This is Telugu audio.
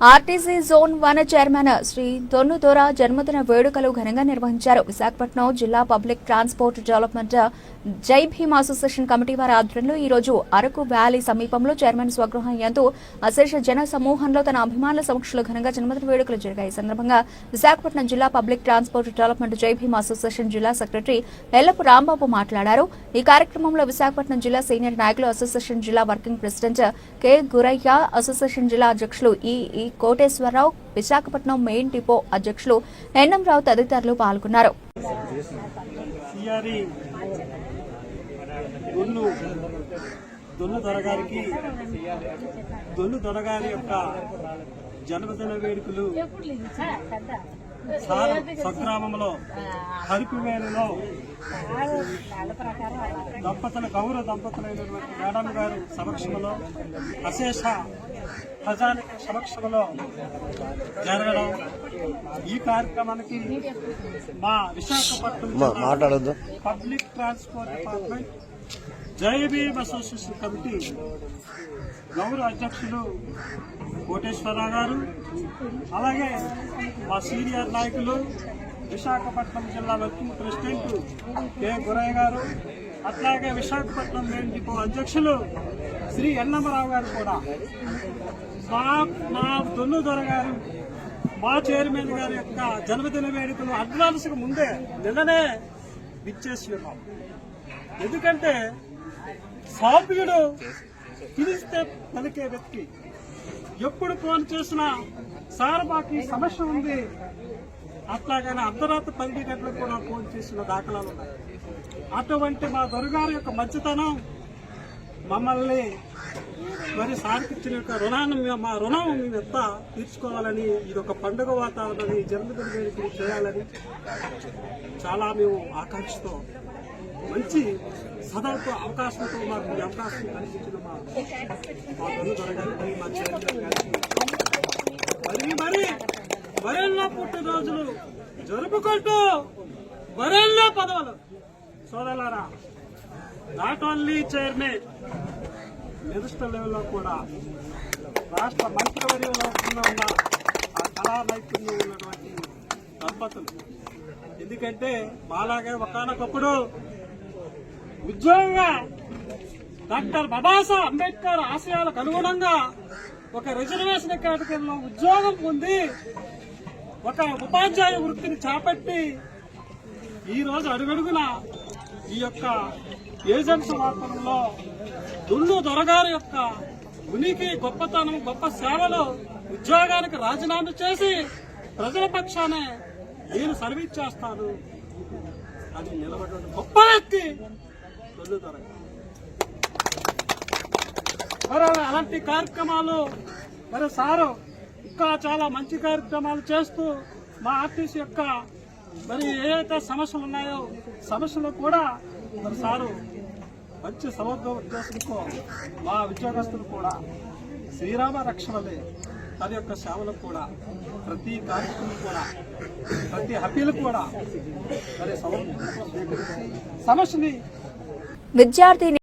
RTC zone one chairman Shri Donnu జన్మదిన వేడుకలు ఘనంగా నిర్వహించారు. విశాఖపట్నం జిల్లా public transport development Jai Bhim association committee వారి ఆధ్వర్యంలో ఈ రోజు అరకు వ్యాలీ సమీపంలో చైర్మన్ స్వగృహం యందు అశేష జన సమూహంలో తన అభిమానుల సమక్షంలో ఘనంగా జన్మదిన వేడుకలు జరిగాయి. ఈ సందర్భంగా విశాఖపట్నం జిల్లా public transport development Jai Bhim association జిల్లా సెక్రటరీ ఎల్లపు రాంబాబు మాట్లాడారు. ఈ కార్యక్రమంలో విశాఖపట్నం జిల్లా సీనియర్ నాయకులు అసోసియేషన్ జిల్లా working president K Guraiah association జిల్లా అధ్యక్షులు E E Koteswararao Visakhapatnam main depot అధ్యక్షులు ఎన్ఎం రావు తదితరులు పాల్గొన్నారు. సిఆర్ఈ దొరగారికి దొన్ను దొరగారి యొక్క జన్మదిన వేడుకలు సగ్రామంలో స్వగ్రామంలో హరిపివేలులో దంపతుల గౌరవ దంపతులైనటువంటి మేడం గారు సమక్షంలో అశేష ప్రజానిక సమక్షంలో జరగడం ఈ కార్యక్రమానికి మా విశాఖపట్నం మాట్లాడొద్దు. పబ్లిక్ ట్రాన్స్పోర్ట్ డిపార్ట్మెంట్ జై భీమ్ అసోసియేషన్ కమిటీ గౌరవ అధ్యక్షులు కోటేశ్వరరావు గారు అలాగే మా సీనియర్ నాయకులు విశాఖపట్నం జిల్లా వర్కింగ్ ప్రెసిడెంట్ కె. గురయ్య గారు అట్లాగే విశాఖపట్నం మెయిన్ డిపో అధ్యక్షులు శ్రీ ఎన్నమరావు గారు కూడా. మా మా దొన్ను దొర గారు మా చైర్మన్ గారి యొక్క జన్మదిన వేడుకలు అడ్వాన్స్కు ముందే నిన్ననే ఇచ్చేసి ఉన్నాం ఎందుకంటే సౌభ్యుడు పిలిస్తే పలికే వ్యక్తి. ఎప్పుడు ఫోన్ చేసినా సార్ మాకు ఈ సమస్య ఉంది. అట్లాగనే అర్ధరాత్రి పది గంటలకు కూడా ఫోన్ చేసిన దాఖలాలు ఉన్నాయి. అటువంటి మా దొరగారి యొక్క మంచితనం మమ్మల్ని మరి సార్కి ఇచ్చిన యొక్క రుణాన్ని మా రుణం మేము ఎంత తీర్చుకోవాలని ఇది ఒక పండుగ వాతావరణాన్ని జన్మదిన వేడుకలు చేయాలని చాలా మేము ఆకాంక్షతో మంచి సదాపు అవకాశంతో మాకు ఈ అవకాశం కల్పించిన మా మా దొర దొరగారికి మా చైర్మన్ గారికి మరి మరి మరెన్నో పుట్టినరోజులు జరుపుకుంటూ మరెన్నో పదవులు. సోదరులారా నాట్ ఓన్లీ చైర్మన్ మినిస్టర్ లెవెల్లో కూడా రాష్ట్ర మంత్రివర్యంలో ఉన్న ఉన్న ఆ కళా నైపుణ్యం ఉన్నటువంటి దంపతులు. ఎందుకంటే మాలాగే ఒకనొకప్పుడు ఉద్యోగంగా డాక్టర్ బాబాసా అంబేద్కర్ ఆశయాలకు అనుగుణంగా ఒక రిజర్వేషన్ కేటగిరీలో ఉద్యోగం పొంది ఒక ఉపాధ్యాయ వృత్తిని చేపట్టి ఈ రోజు అడుగడుగున ఈ యొక్క ఏజెంట్స్ వార్తలలో దుల్లు దొరగారు యొక్క ఉనికి గొప్పతనం గొప్ప సేవలు ఉద్యోగానికి రాజీనామా చేసి ప్రజల పక్షానే నేను సర్వీస్ చేస్తాను అది నిలబడిన గొప్ప వ్యక్తి దుల్లు దొరగారు. మరి అలాంటి కార్యక్రమాలు మరి సారు ఇంకా చాలా మంచి కార్యక్రమాలు చేస్తూ మా ఆర్టీసీ యొక్క మరి ఏదైతే సమస్యలు ఉన్నాయో సమస్యలు కూడా మరి సారు మంచి సమర్థ ఉద్దేశంతో మా ఉద్యోగస్తులు కూడా. శ్రీరామ రక్షణలే తన యొక్క సేవలకు కూడా. ప్రతి కార్యక్రమం కూడా ప్రతి హపీలు కూడా మరి సమర్థంతో సమస్యని విద్యార్థిని